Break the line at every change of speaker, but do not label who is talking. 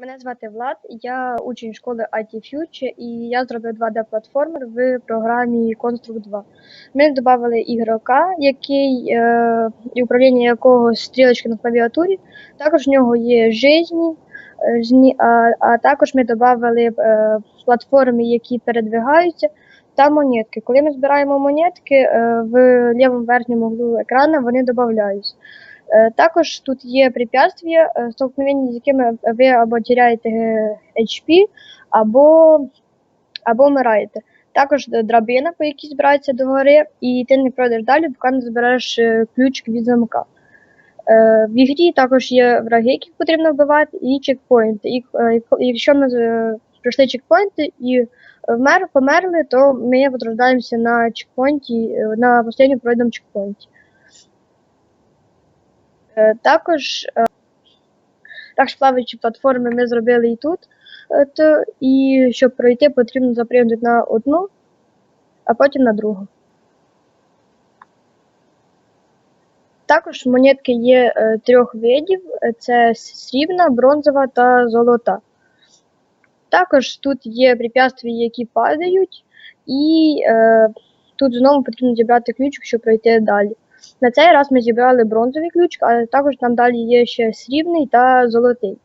Мене звати Влад, я учень школи IT Future і я зробив 2D-платформер в програмі Construct 2. Ми додали ігрока, який, е, управління якого стрілочки на клавіатурі. Також в нього є жизні, е, а, а також ми додали е, платформи, які передвигаються, та монетки. Коли ми збираємо монетки, е, в лівому верхньому углу екрану вони додаються. Е, Також тут є препятствия, е, столкновення з якими ви або теряєте е, HP, або, або вмираєте. Також драбина, по якій збирається догори, і ти не пройдеш далі, поки не е, ключ від замка. В ігрі також є враги, яких потрібно вбивати, і чекпоінти. Якщо ми пройшли чекпоінти і померли, то ми возрождаємося на чекпоінті, на останньому пройденому чекпоінті. Е, Також, е, також плаваючі платформи ми зробили і тут. Е, і щоб пройти, потрібно запрягнути на одну, а потім на другу. Також монетки є трьох видів: це срібна, бронзова та золота. Також тут є препятствия, які падають, і е, тут знову потрібно зібрати ключик, щоб пройти далі. На цей раз ми зібрали бронзовий ключ, але також там далі є ще срібний та золотий.